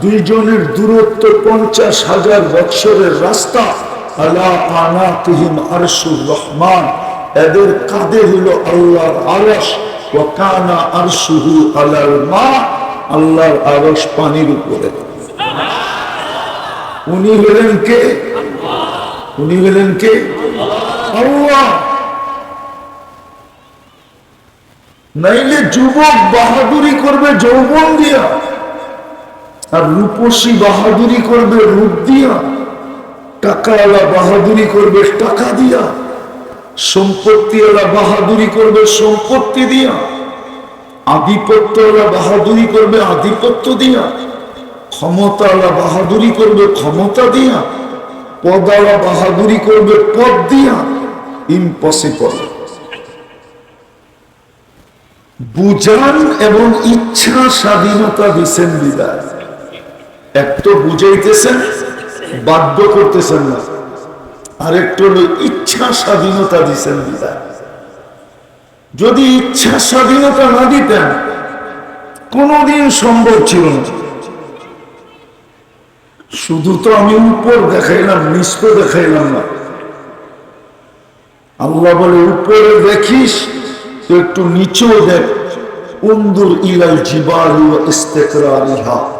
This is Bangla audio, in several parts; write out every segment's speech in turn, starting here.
দুইজনের দূরত্ব পঞ্চাশ হাজার বৎসরের রাস্তা। আনা তিহিম রহমান। এদের কাঁধে আল্লাহর কানা মা। আল্লাহর পানির উপরে। উনি হলেন কে? উনি হলেন কে? নাইলে যুবক বাহাদুরি করবে যৌবন দিয়া। আর রূপসী বাহাদুরি করবে রূপ দিয়া, টাকাওয়ালা বাহাদুরি করবে টাকা দিয়া, সম্পত্তিওয়ালা বাহাদুরি করবে সম্পত্তি দিয়া, আধিপত্যওয়ালা বাহাদুরি করবে আধিপত্য দিয়া, ক্ষমতাওয়ালা বাহাদুরি করবে ক্ষমতা দিয়া, পদাওয়ালা বাহাদুরি করবে পদ দিয়া ইম্পসিবল বুঝান এবং ইচ্ছা স্বাধীনতা দিচ্ছেন বিদায়। এক তো বুঝাইতেছেন, বাধ্য করতেছেন না। আরেকটা হলো ইচ্ছা স্বাধীনতা দিচ্ছেন বিদায়। যদি ইচ্ছা স্বাধীনতা না দিতেন, কোনোদিন সম্ভব ছিল না। শুধু তো আমি উপর দেখাইলাম নিচ তো দেখাইলাম না। আল্লাহ বলে, উপরে দেখিস একটু নিচেও দেখ। উন্দুর ইলাল জিবাল ইস্তেকরারিহা।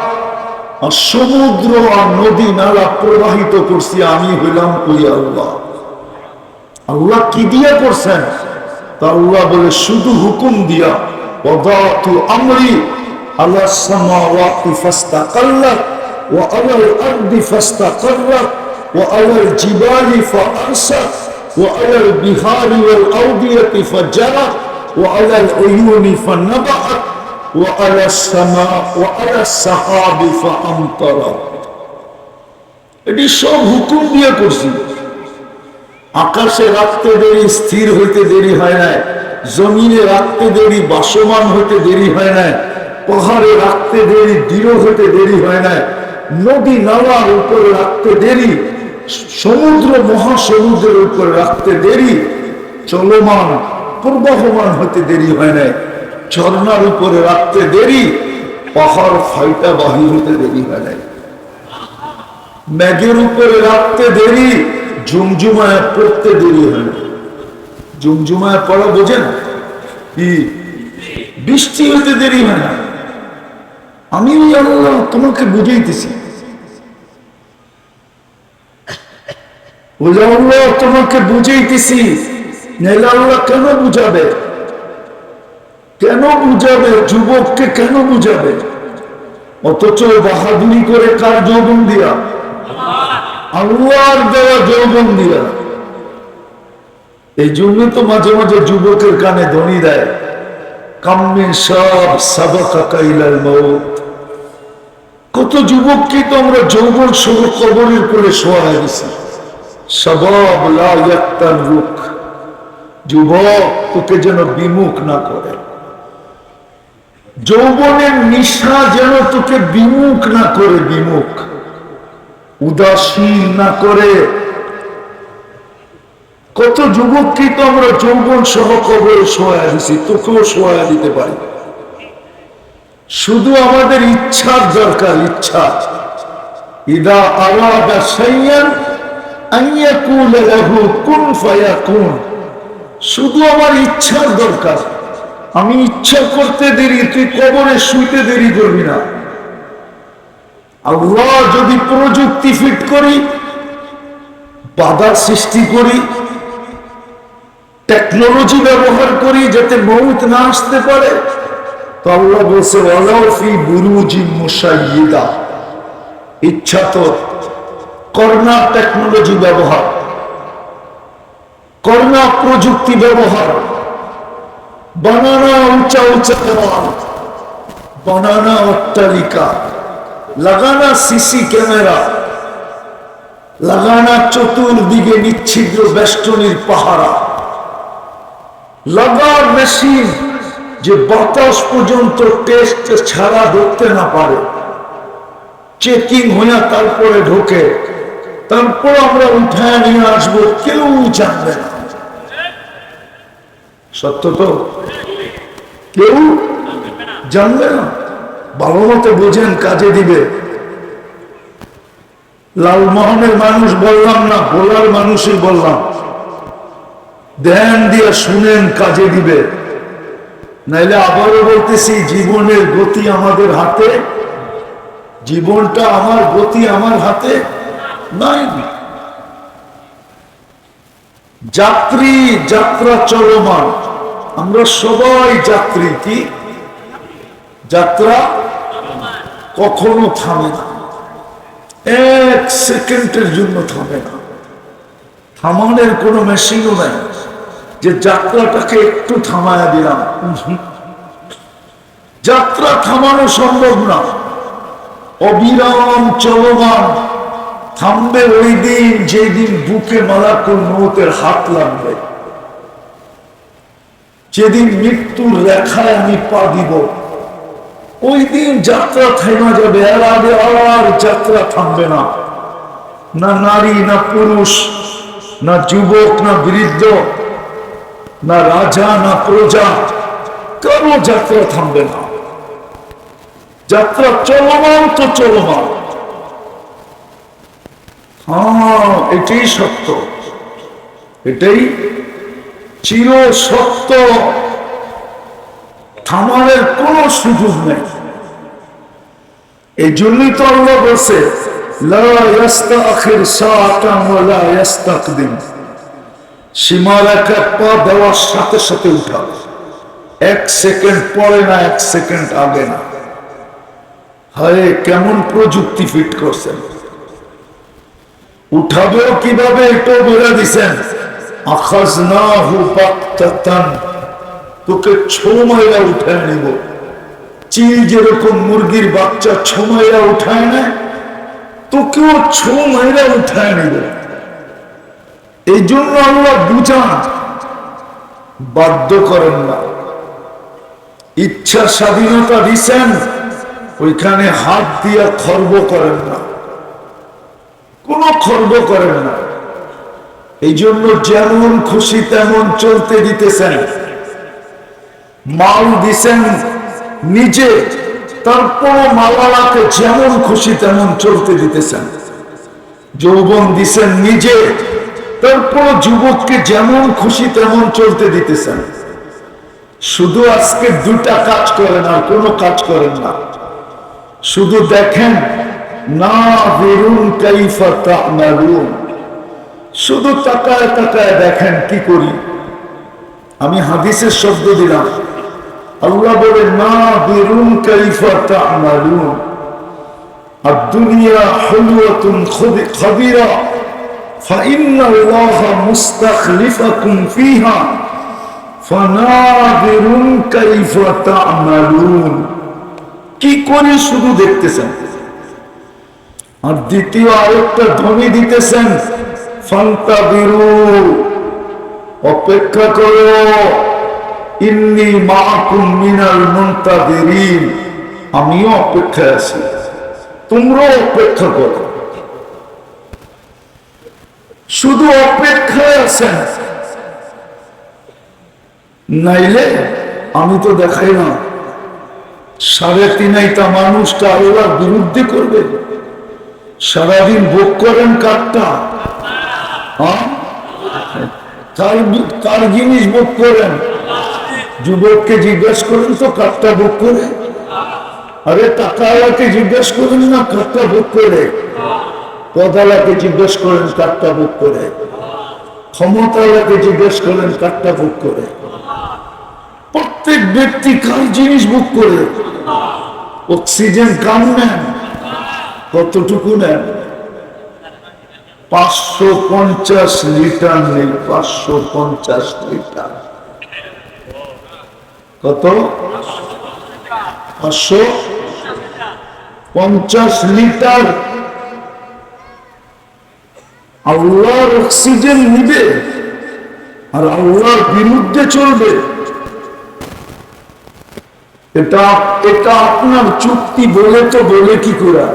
আর সমুদ্র আর নদী নালা প্রবাহিত করছি, আমি হইলাম ওই আল্লাহ। আল্লাহ কি দিয়া করছেন? তা আল্লাহ বলে, শুধু হুকুম দিয়া অদাতু আমরি আল্লাহ সামাওয়াতি ফাস্তাকাল্লাত ওয়া আলাল আরদি ফাস্তাকাল্লাত ওয়া আলাল জিবালি ফাআরসাত ওয়া আলাল বিহারি ওয়াল আউদিয়াতি ফাজারাত ওয়া আলাল উয়ুনি ফানাবাআত وعلى السماء وعلى السحاب فأمطرت এটি সব হুকুম দিয়ে করছি আকাশে রাখতে দেরি স্থির হইতে দেরি হয় না জমিনে রাখতে দেরি বাসমান হইতে দেরি হয় না পাহাড়ে রাখতে দেরি দৃঢ় হইতে দেরি হয় না নদী নালার উপরে রাখতে দেরি সমুদ্র মহাসমুদ্রের উপরে রাখতে দেরি চলমান প্রবাহমান হতে দেরি হয় না ঝর্ণার উপরে রাখতে দেরি, পাহাড় ফাইটা বাহির হতে দেরি হয় না ম্যাগের উপরে রাখতে দেরি, ঝুমঝুমায় পড়তে দেরি হয় না ঝুমঝুমায় পড়া বোঝেন কি? বৃষ্টি হতে দেরি হয় না আমি আল্লাহ তোমাকে বুঝাইতেছি। আল্লাহ তোমাকে বুঝাইতেছি নাইলে আল্লাহ কেন বুঝাবে? কেন বুঝাবে? যুবককে কেন বুঝাবে? অথচ বাহাদুরি করে কার যৌবন দিয়া? আল্লাহর দেওয়া যৌবন দিয়া। এই জন্য তো মাঝে মাঝে যুবকের কানে ধ্বনি দেয় কাম্যে সব সাবাকা কাইলাল মৌত কত যুবককে তো আমরা যৌবন সহ কবরের করে শোয়া গেছি সবাব লা ইয়াক্তার রুখ যুবক তোকে যেন বিমুখ না করে। যৌবনের নিশা যেন তোকে বিমুখ না করে, বিমুখ। উদাসীন না করে। কত যুবককে তো আমরা যৌবন সহ কবরে শোয়া দিছি, তোকেও শোয়া দিতে পারি। শুধু আমাদের ইচ্ছার দরকার, ইচ্ছা। ইদা আলাদা সাইয়ান আইয়াকুল লাহু কুন শুধু আমার ইচ্ছার দরকার। আমি ইচ্ছা করতে দেরি, তুই কবরে শুইতে দেরি করবি না। আল্লাহ যদি প্রযুক্তি ফিট করি বাধার সৃষ্টি করি টেকনোলজি ব্যবহার করি যাতে মৌত না আসতে পারে, তো আল্লাহ বলছে ওয়ালাউফি ইচ্ছা তো করোনা টেকনোলজি ব্যবহার, করোনা প্রযুক্তি ব্যবহার। বানানা উঁচা উঁচা দেওয়াল, বানানা অট্টালিকা, লাগানা সিসি ক্যামেরা, লাগানা চতুর্দিকে নিচ্ছিদ্র বেষ্টনীর পাহারা। লাগার মেশিন যে বাতাস পর্যন্ত টেস্ট ছাড়া ঢুকতে না পারে। চেকিং হইয়া তারপরে ঢোকে। তারপর আমরা উঠায় নিয়ে আসব, কেউ জানবে না। সত্য তো? কেউ জানবে না? ভালো মতো বোঝেন, কাজে দিবে। লালমোহনের মানুষ বললাম না, ভোলার মানুষই বললাম। ধ্যান দিয়ে শুনেন, কাজে দিবে। নাইলে আবারও বলতেছি, জীবনের গতি আমাদের হাতে। জীবনটা আমার গতি আমার হাতে। নাই। যাত্রী, যাত্রা চলমান। আমরা সবাই যাত্রী কি? যাত্রা কখনো থামে না। এক সেকেন্ডের জন্য থামে না। থামানোর কোনো মেশিনও নাই। যে যাত্রাটাকে একটু থামায়া দিলাম। যাত্রা থামানো সম্ভব না। অবিরাম চলমান। থামবে ওই দিন, যেদিন বুকে মালাকুল মৌতের হাত লাগবে। যেদিন মৃত্যুর রেখায় আমি পা দিব। ওই দিন যাত্রা থেমা যাবে এর আগে আর যাত্রা থামবে না। না নারী, না পুরুষ, না যুবক, না বৃদ্ধ, না রাজা, না প্রজা, কারও যাত্রা থামবে না। যাত্রা চলমান তো চলমান। এটাই সত্য। এটাই চির সত্য। থামানোর কোন সুযোগ নেই। এই জন্যই তো আল্লাহ সীমারেখা পা দেওয়ার সাথে সাথে এক সেকেন্ড পরে না, এক সেকেন্ড আগে না। হায়, কেমন প্রযুক্তি ফিট করছেন। উঠাবেও কীভাবে একটু বলে দিছেন? আখাজ না হু বাক্তাতান তোকে ছৌমাইরা উঠায় নিব। চিল যেরকম মুরগির বাচ্চা ছৌমাইরা উঠায় না তোকেও ছৌমাইরা উঠায় নিব। এই জন্য আল্লাহ বুঝান, বাধ্য করেন না। ইচ্ছা স্বাধীনতা দিছেন, ওইখানে হাত দিয়া খর্ব করেন না। কোনো খর্ব করেন না। এই জন্য যেমন খুশি তেমন চলতে দিতেছেন। মাল দিছেন নিজে তারপর মালালাকে যেমন খুশি তেমন চলতে দিতেছেন। যৌবন দিছেন নিজে তারপর যুবককে যেমন খুশি তেমন চলতে দিতেছেন। শুধু আজকে দুটা কাজ করেন আর কোনো কাজ করেন না। শুধু দেখেন না বেরুন কাইফা তা'মালুন শুধু তাকায় তাকায় দেখেন কি করি আমি হাদিসের শব্দ দিলাম আল্লাহ বলে না বেরুন কাইফা তা'মালুন আর দুনিয়া হলুয়াতুন খবিরা فإن الله مستخلفكم فيها فناظر كيف تعملون কি করে শুধু দেখতেছেন আর দ্বিতীয় আরেকটা ধ্বনি দিতেছেন ফান্তা বিরু অপেক্ষা করো। ইন্নি মাকুম মিনাল মুনতাদিরিন। আমিও অপেক্ষায় আছি। তোমরাও অপেক্ষা করো। শুধু অপেক্ষায় আছেন। নাইলে আমি তো দেখাই না। সাড়ে তিনাইটা মানুষটা আল্লাহর বিরুদ্ধে করবে। সারাদিন ভোগ করেন কারটা হ্যাঁ? কার কার জিনিস ভোগ করেন। যুবককে জিজ্ঞেস করেন, তো কারটা ভোগ করে? আরে টাকাওয়ালাকে জিজ্ঞেস করেন, না কারটা ভোগ করে? পদালাকে জিজ্ঞেস করেন কারটা ভোগ করে? ক্ষমতাওয়ালাকে জিজ্ঞেস করেন কারটা ভোগ করে? প্রত্যেক ব্যক্তি কার জিনিস ভোগ করে? অক্সিজেন কাম নেন? কতটুকু নেন? পাঁচশো পঞ্চাশ লিটার নেই, পাঁচশো পঞ্চাশ লিটার। কত? পাঁচশো পঞ্চাশ লিটার। আল্লাহর অক্সিজেন নিবে আর আল্লাহর বিরুদ্ধে চলবে। এটা এটা আপনার চুক্তি, বলে তো বলে কি করে?